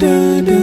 สล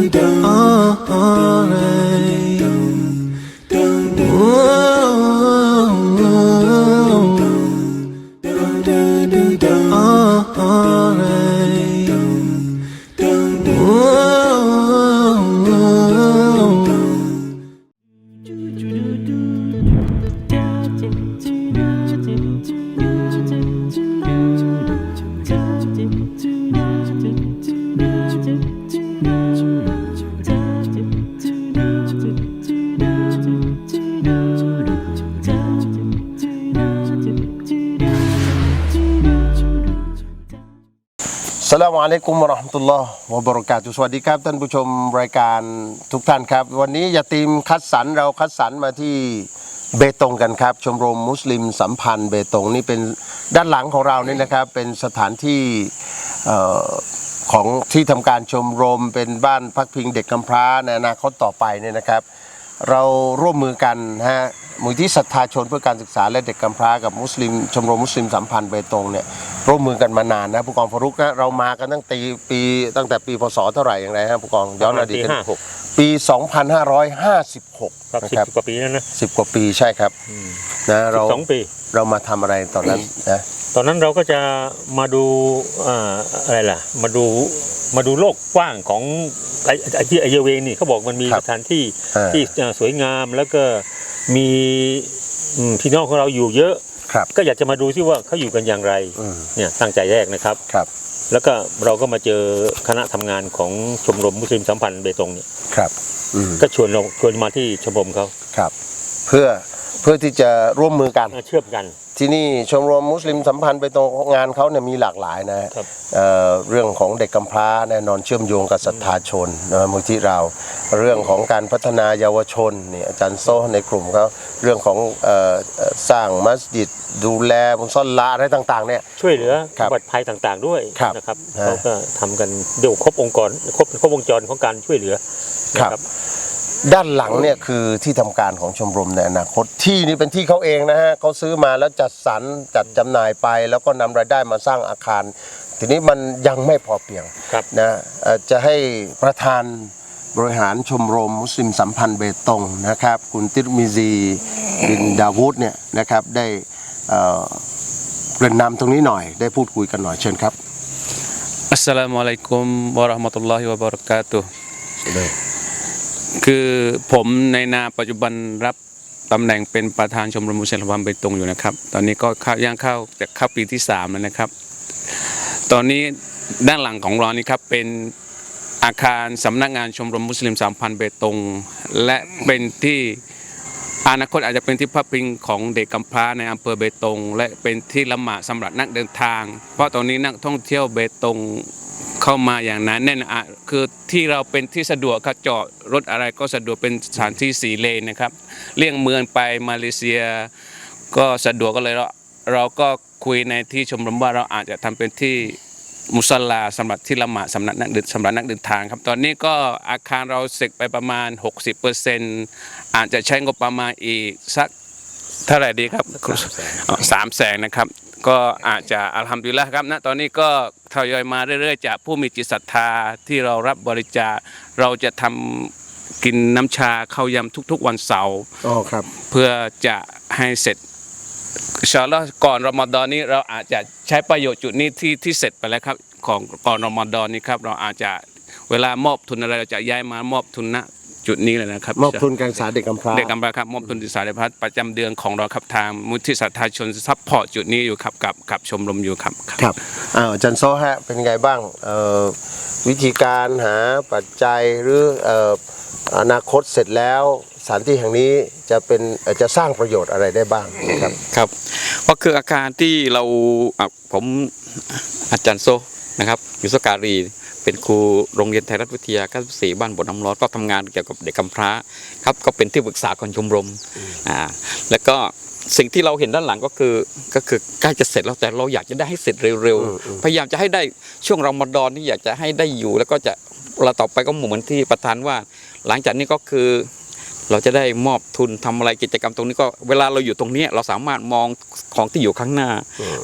อะลัยกุมะราะห์มตุลลอฮ์วะบรากาตุสวัสดีครับ ท่านผู้ชมรายการทุกท่านครับ วันนี้ยาตีมคัดสรรเราคัดสรรมาที่เบตงกันครับ ชมรมมุสลิมสัมพันธ์เบตงนี่เป็นด้านหลังของเรานี่นะครับ เป็นสถานที่เอ่อของที่ทำการชมรมเป็นบ้านพักพิงเด็กกำพร้าในอนาคตต่อไปเนี่ยนะครับ เราร่วมมือกันนะฮะมูลที่ศรัทธาชนเพื่อการศึกษาและเด็กกำพร้ากับมุสลิมชมรมมุสลิมสัมพันธ์เบตงเนี่ย ร่วมมือกันมานานนะผู้กองฟารุกนะเรามากันตั้งแต่ปีตั้งแต่ปีพศเท่าไหร่อย่างไรฮะผู้กองย้อนอดีตปีกันห้าหกปี 2556ครับนะสิบครับกว่าปีแล้วนะสิบกว่าปีใช่ครับนะสิเราบสองปีเรามาทำอะไรตอนนั้นนะตอนนั้นเราก็จะมาดูอ่าอะไรล่ะ มาดูมาดูโลกกว้างของไอ้ไอ้ที่ไอเยเวงนี่เขาบอกมันมีสถานที่อ่าที่อ่าสวยงามแล้วก็มีอืมพี่น้องของเราอยู่เยอะ ครับก็อยากจะมาดูที่ว่าเขาอยู่กันอย่างไรอืมเนี่ยตั้งใจแรกนะครับ ครับแล้วก็เราก็มาเจอคณะทำงานของชมรมมุสลิมสัมพันธ์เบตงเนี่ยครับอืมก็ชวนเราชวนมาที่ชมรมเขาครับ เพื่อเพื่อที่จะร่วมมือกันเชื่อมกัน ที่นี่ชมรมมุสลิมสัมพันธ์ไปตรงงานเขาเนี่ยมีหลากหลายนะครับเอ่อเรื่องของเด็กกำพร้าแน่นอนเชื่อมโยงกับศรัทธาชนนะมูลที่เราเรื่องของการพัฒนาเยาวชนเนี่ยอาจารย์โซ่ในกลุ่มเขาเรื่องของเอ่อเอ่อสร้างมัสยิดดูแลมุสลาอะไรต่างๆเนี่ยช่วยเหลือครับบัตรภัยต่างๆด้วยครับนะครับฮะเขาก็ทำกันเดี๋ยวครบองค์กรครบครบวงจรของการช่วยเหลือนะครับ ด้านหลังเนี่ยคือที่ทำการของชมรมในอนาคตที่นี่เป็นที่เขาเองนะฮะเขาซื้อมาแล้วจัดสรรจัดจำหน่ายไป แล้วก็นำรายได้มาสร้างอาคาร ทีนี้มันยังไม่พอเพียงครับนะเอ่อจะให้ประธานบริหารชมรมมุสลิมสัมพันธ์เบตงนะครับ คุณติรมิซีบินดาวูดเนี่ยนะครับได้เอ่อเกริ่นนำตรงนี้หน่อย ได้พูดคุยกันหน่อยเชิญครับ Assalamualaikum warahmatullahi wabarakatuh คือผมในนาปัจจุบันรับตำแหน่งเป็นประธานชมรมมุสลิมความเบตงอยู่นะครับ ตอนนี้ก็เข้าย่างเข้าจะเข้าปีที่สามแล้วนะครับ ตอนนี้ด้านหลังของเรานี่ครับเป็นอาคารสำนักงานชมรมมุสลิมสามพันเบตง และเป็นที่อนาคตอาจจะเป็นที่พักพิงของเด็กกำพร้าในอำเภอเบตง และเป็นที่ละหมาดสำหรับนักเดินทาง เพราะตอนนี้นักท่องเที่ยวเบตง เข้ามาอย่างนั้นแน่นอะคือที่เราเป็นที่สะดวกครับจอดรถอะไรก็สะดวกเป็นสถานที่สีเลนนะครับ เลี่ยงเมืองไปมาเลเซีย ก็สะดวกก็เลยเราเราก็คุยในที่ชมรมว่าเราอาจจะทำเป็นที่มุสลาสำหรับที่ละหมาดสำหรับนักเดินสำหรับนักเดินทางครับ ตอนนี้ก็อาคารเราเสร็จไปประมาณ 60%อาจจะใช้งบประมาณอีกสักเท่าไหร่ดีครับสามแสนนะครับ ก็อาจจะอัลฮัมดุลิลละห์ครับณตอนนี้ก็ทยอยมาเรื่อยๆ จากผู้มีจิตศรัทธาที่เรารับบริจาคเราจะทำกินน้ำชาข้าวยำทุก ๆ วันเสาร์อ๋อครับ เพื่อจะให้เสร็จอินชาอัลลอฮ์ก่อนรอมฎอนนี้เราอาจจะใช้ประโยชน์จุดนี้ที่ที่เสร็จไปแล้วครับของก่อนรอมฎอนนี้ครับเราอาจจะเวลามอบทุนอะไรเราจะย้ายมามอบทุนณ จุดนี้เลยนะครับมอบทุนการศึกษาเด็กกำพร้าเด็กกำพร้าครับมอบทุนศึกษาเด็กกำพร้าประจำเดือนของเราครับทางมุทิศรัทธาชนซัพพอร์ตจุดนี้อยู่ครับกับกับชมรมอยู่ครับครับอ้าวอาจารย์โซฮะเป็นไงบ้างเอ่อวิธีการหาปัจจัยหรือเอ่ออนาคตเสร็จแล้วสถานที่แห่งนี้จะเป็นเอ่อจะสร้างประโยชน์อะไรได้บ้างนะครับครับก็คืออาคารที่เราอะผมอาจารย์โซนะครับยุสการี เป็นครูโรงเรียนไทยรัฐวิทยา94บ้านบทน้ำร้อนก็ทำงานเกี่ยวกับเด็กกำพร้าครับก็เป็นที่ปรึกษาของชมรมอ่าแล้วก็สิ่งที่เราเห็นด้านหลังก็คือก็คือใกล้จะเสร็จแล้วแต่เราอยากจะได้ให้เสร็จเร็วอืมอืมๆพยายามจะให้ได้ช่วงรอมฎอนนี่อยากจะให้ได้อยู่แล้วก็จะเราต่อไปก็เหมือนที่ประธานว่า หลังจากนี้ก็คือ เราจะได้มอบทุนทำอะไรกิจกรรมตรงนี้ก็เวลาเราอยู่ตรงเนี้ยเราสามารถมองของที่อยู่ข้างหน้า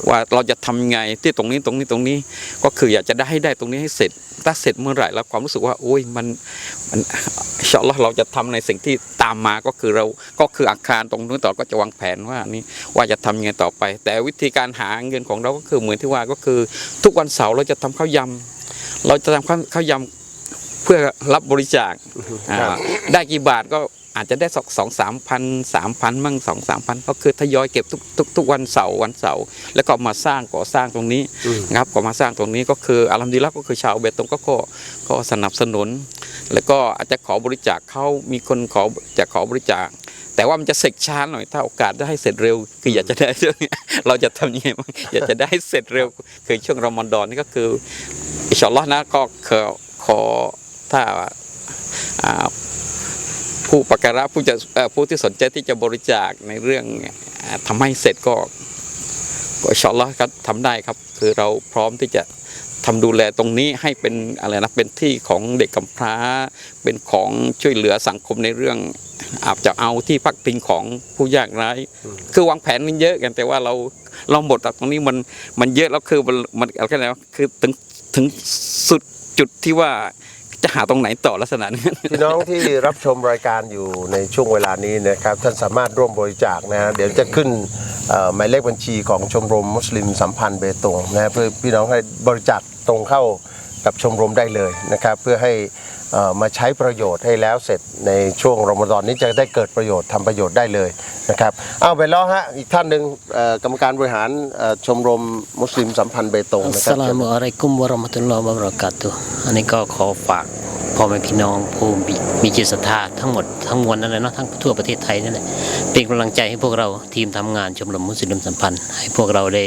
ว่าเราจะทำยังไงที่ตรงนี้ตรงนี้ตรงนี้ ก็คืออยากจะได้ให้ได้ตรงนี้ให้เสร็จถ้าเสร็จเมื่อไหร่แล้วความรู้สึกว่าโอ้ยมันมันอินชาอัลลอฮ์เราจะทำในสิ่งที่ตามมาก็คือเราก็คืออาคารตรงนู้นต่อก็จะวางแผนว่านี่ว่าจะทำยังไงต่อไป แต่วิธีการหาเงินของเราก็คือเหมือนที่ว่าก็คือ ทุกวันเสาร์เราจะทำข้าวยำเราจะทำข้าวข้าวยำเพื่อรับบริจาคอ่าครับได้กี่บาทก็ อาจจะได้สักสองสามพันสามพันมั่งสองสามพันก็คือทยอยเก็บทุกทุกทุกวันเสาร์วันเสาร์แล้วก็มาสร้างก่อสร้างตรงนี้นะครับก็มาสร้างตรงนี้ก็คืออารัมดีละก็คือชาวเบตงก็ก็ก็สนับสนุน แล้วก็อาจจะขอบริจาคเขามีคนขอจะขอบริจาค แต่ว่ามันจะเสร็จช้าหน่อยถ้าโอกาสได้ให้เสร็จเร็ว คืออยากจะได้เราจะทำยังไงบ้างอยากจะได้ให้เสร็จเร็วคือช่วงรอมฎอนนี่ก็คืออินชาอัลลอฮ์นะก็ขอขอถ้าอ่า ผู้ประการะผู้จะเอ่อผู้ที่สนใจที่จะบริจาคในเรื่องอ่าทำให้เสร็จก็ก็อินชอัลล์ก็ทำได้ครับ คือเราพร้อมที่จะทำดูแลตรงนี้ให้เป็นอะไรนะเป็นที่ของเด็กกำพร้า เป็นของช่วยเหลือสังคมในเรื่อง อาจจะเอาที่พักพิงของผู้ยากไร้คือวางแผนมันเยอะกันแต่ว่าเราเราหมดจากตรงนี้มันมันเยอะแล้วคือมันมันอะไรกันแล้วคือถึงถึงสุดจุดที่ว่า จะหาตรงไหนต่อลักษณะนี้พี่น้องที่รับชมรายการอยู่ในช่วงเวลานี้นะครับ ท่านสามารถร่วมบริจาคนะฮะเดี๋ยวจะขึ้นหมายเลขบัญชีของชมรมมุสลิมสัมพันธ์เบตงนะฮะเพื่อพี่น้องให้บริจาคตรงเข้ากับชมรมได้เลยนะครับ เพื่อให้ มาใช้ประโยชน์ให้แล้วเสร็จในช่วงรอมฎอนนี้จะได้เกิดประโยชน์ทำประโยชน์ได้เลยนะครับเอาไปแล้วฮะอีกท่านหนึ่งกรรมการบริหารชมรมมุสลิมสัมพันธ์เบตงนะครับสลามุอะลัยกุมวะรมตุลลอฮ์วะบรากาตุอันนี้ก็ขอฝากพ่อแม่พี่น้องผู้มีมีจิตศรัทธาทั้งหมดทั้งมวลนั่นแหละเนาะทั้งทั่วประเทศไทยนั่นแหละ เป็นกำลังใจให้พวกเราทีมทำงานชมรมมุสลิมสัมพันธ์ ให้พวกเราได้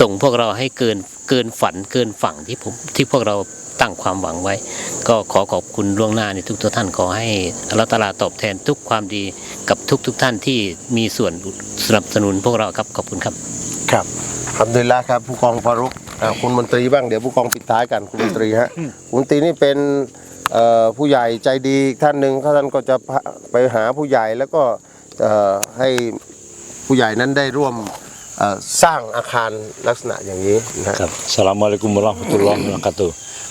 ส่งพวกเราให้เกินเกินฝันเกินฝั่งที่ผมที่พวกเราตั้งความหวังไว้ ก็ขอขอบคุณล่วงหน้าในทุกทุกท่านขอให้อัตะอาลาตอบแทนทุกความดีกับทุกทุกท่านที่มีส่วนสนับสนุนพวกเราครับขอบคุณครับครับทำดีละครับผู้กองฟารุกคุณมนตรีบ้างเดี๋ยวผู้กองปิดท้ายกันคุณมนตรีฮะคุณมนตรีนี่เป็นผู้ใหญ่ใจดีท่านหนึ่งท่านก็จะไปหาผู้ใหญ่แล้วก็ ให้ผู้ใหญ่นั้นได้ร่วมสร้างอาคารลักษณะอย่างนี้นะครับสลามอะลัยกุมวะเราห์มะตุลลอฮ์วะบะเราะกาตุ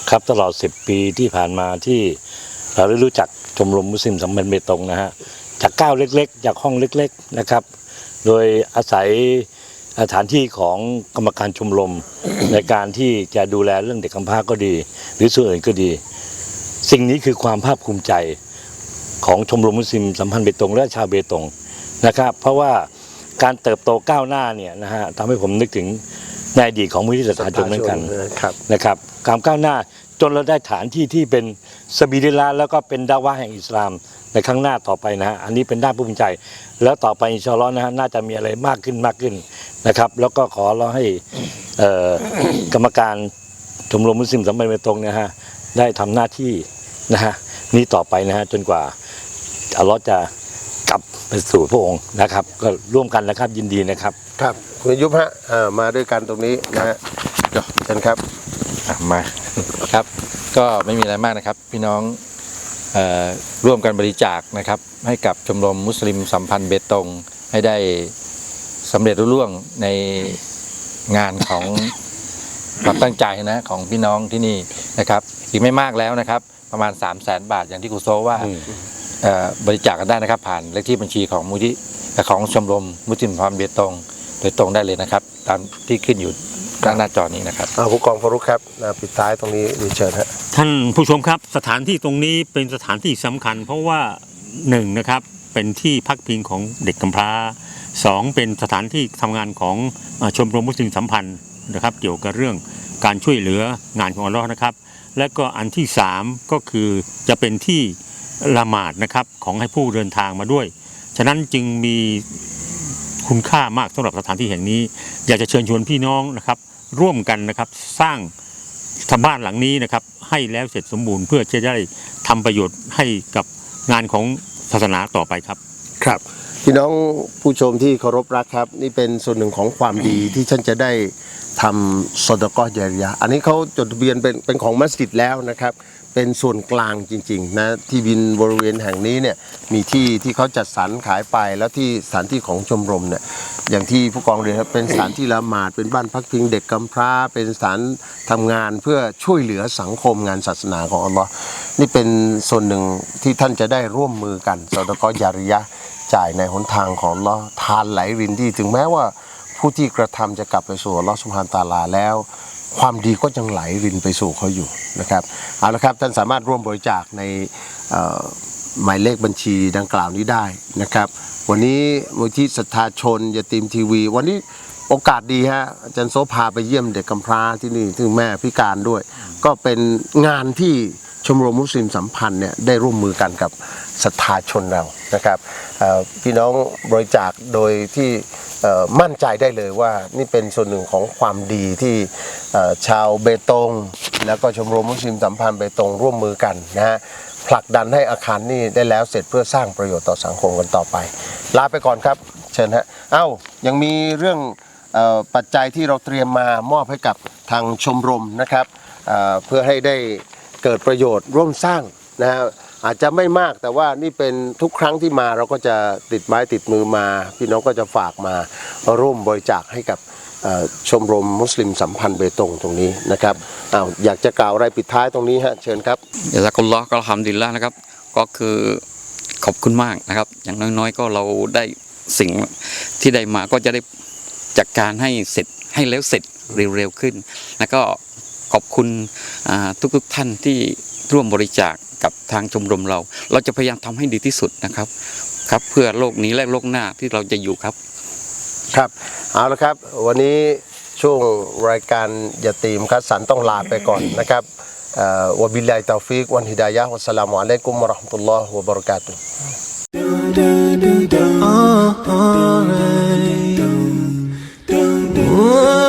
ครับตลอด 10 ปีที่ผ่านมาที่เราได้รู้จักชมรมมุสลิมสัมพันธ์เบตงนะฮะจากก้าวเล็กๆ จากห้องเล็กๆนะครับ โดยอาศัยสถานที่ของกรรมการชมรมในการที่จะดูแลเรื่องเด็กกำพร้าก็ดี หรือส่วนอื่นก็ดี สิ่งนี้คือความภาคภูมิใจ ของชมรมมุสลิมสัมพันธ์เบตงและชาวเบตงนะครับ เพราะว่าการเติบโตก้าวหน้าเนี่ยนะฮะทำให้ผมนึกถึงในอดีตของมูลนิธิศรัทธาชนเหมือนกันครับนะครับการก้าวหน้าจนเราได้ฐานที่ที่เป็นสบิลิลลาห์แล้วก็เป็นดาวะห์แห่งอิสลามในข้างหน้าต่อไปนะฮะอันนี้เป็นด้านภูมิใจ แล้วต่อไปอินชาอัลลอฮ์นะฮะน่าจะมีอะไรมากขึ้นมากขึ้นนะครับ แล้วก็ขอเราให้เอ่อกรรมการชมรมมุสลิมสัมพันธ์เบตงเนี่ยฮะได้ทำหน้าที่นะฮะนี้ต่อไปนะฮะจนกว่า อัลลอฮ์จะกลับไปสู่พระองค์นะครับ ก็ร่วมกันนะครับยินดีนะครับ ครับคุณยุบฮะอ่ามาด้วยกันตรงนี้นะฮะเชิญครับ อะมา ครับ ก็ไม่มีอะไรมากนะครับ พี่น้องเอ่อร่วมกันบริจาคนะครับ ให้กับชมรมมุสลิมสัมพันธ์เบตงให้ได้สำเร็จรุ่ร่วงในงานของ ความตั้งใจนะของพี่น้องที่นี่นะครับ อีกไม่มากแล้วนะครับ ประมาณ 3 0 0แสนบาทอย่างที่ครูโซว่าอืมเอ่อ บริจาคกันได้นะครับ ผ่านเลขที่บัญชีของมูลที่ของชมรมมุสลิมสัมพันธ์เบตงโดยตรงได้เลยนะครับ ตามที่ขึ้นอยู่ด้านหน้าจอนี้นะครับอ่าผู้กองฟารุกครับอ่าปิดท้ายตรงนี้ดีเชิญฮะท่านผู้ชมครับสถานที่ตรงนี้เป็นสถานที่สำคัญ เพราะว่าหนึ่งนะครับเป็นที่พักพิงของเด็กกำพร้าสองเป็นสถานที่ทำงานของเอ่อชมรมมุสลิมสัมพันธ์นะครับ เกี่ยวกับเรื่องการช่วยเหลืองานของอัลลอฮ์นะครับ และก็อันที่สามก็คือจะเป็นที่ ละหมาดนะครับของให้ผู้เดินทางมาด้วย ฉะนั้นจึงมีคุณค่ามากสำหรับสถานที่แห่งนี้ อยากจะเชิญชวนพี่น้องนะครับ ร่วมกันนะครับสร้างทำบ้านหลังนี้นะครับ ให้แล้วเสร็จสมบูรณ์เพื่อจะได้ทำประโยชน์ให้กับงานของศาสนาต่อไปครับครับพี่น้องผู้ชมที่เคารพรักครับ นี่เป็นส่วนหนึ่งของความดีที่ท่านจะได้ทำสดกอเจริยะ อันนี้เขาจดทะเบียนเป็นเป็นของมัสยิดแล้วนะครับ เป็นส่วนกลางจริงๆนะที่บินบริเวณแห่งนี้เนี่ยมีที่ที่เขาจัดสรรขายไปแล้วที่สถานที่ของชมรมเนี่ยอย่างที่ผู้กองเรียนครับเป็นสถานที่ละหมาดเป็นบ้านพักพิงเด็กกำพร้า เป็นสถานทำงานเพื่อช่วยเหลือสังคมงานศาสนาของอัลลอฮ์นี่เป็นส่วนหนึ่งที่ท่านจะได้ร่วมมือกันสอดกอยาริยะจ่ายในหนทางของอัลลอฮ์ทานไหลรินที่ถึงแม้ว่าผู้ที่กระทำจะกลับไปสู่อัลลอฮ์สุบฮานตะอาลาแล้ว ความดีก็ยังไหลรินไปสู่เขาอยู่นะครับเอาละครับท่านสามารถร่วมบริจาคในหมายเลขบัญชีดังกล่าวนี้ได้นะครับ วันนี้มูลที่ศรัทธาชนยาตีมทีวี วันนี้โอกาสดีฮะอาจารย์โซพาไปเยี่ยมเด็กกำพร้าที่นี่ซึ่งแม่พิการด้วย ก็เป็นงานที่ชมรมมุสลิมสัมพันธ์เนี่ยได้ร่วมมือกันกับศรัทธาชนเรานะครับพี่น้องบริจาคโดยที่ มั่นใจได้เลยว่านี่เป็นส่วนหนึ่งของความดีที่ชาวเบตง แล้วก็ชมรมมุสลิมสัมพันธ์เบตงร่วมมือกันนะฮะผลักดันให้อาคารนี้ได้แล้วเสร็จเพื่อสร้างประโยชน์ต่อสังคมกันต่อไป ลาไปก่อนครับ เชิญฮะเอ้ายังมีเรื่องอปัจจัยที่เราเตรียมมามอบให้กับทางชมรมนะครับเพื่อให้ได้เกิดประโยชน์ร่วมสร้างนะฮะ อาจจะไม่มากแต่ว่านี่เป็นทุกครั้งที่มาเราก็จะติดไม้ติดมือมา พี่น้องก็จะฝากมาร่วมบริจาคให้กับชมรมมุสลิมสัมพันธ์เบตงตรงนี้นะครับอ้าวอยากจะกล่าวอะไรปิดท้ายตรงนี้ฮะเชิญครับอยาซักุลลอก็ทำดีแล้วนะครับ ก็คือขอบคุณมากนะครับ อย่างน้อยๆ ก็เราได้สิ่งที่ได้มาก็จะได้จัดการให้เสร็จให้แล้วเสร็จเร็วๆขึ้น แล้วก็ขอบคุณทุกๆท่านที่ ร่วมบริจาคกับทางชมรมเรา เราจะพยายามทำให้ดีที่สุดนะครับ ครับเพื่อโลกนี้และโลกหน้าที่เราจะอยู่ครับ ครับเอาละครับ วันนี้ช่วงรายการยาตีมคัดสรรต้องลาไปก่อนนะครับเอ่อวะบิลลาฮิตาฟิกวันฮิดายะฮ์วัสสลามุอะลัยกุมวะเราะห์มะตุลลอฮ์วะบะเราะกาตุฮ์ Alright.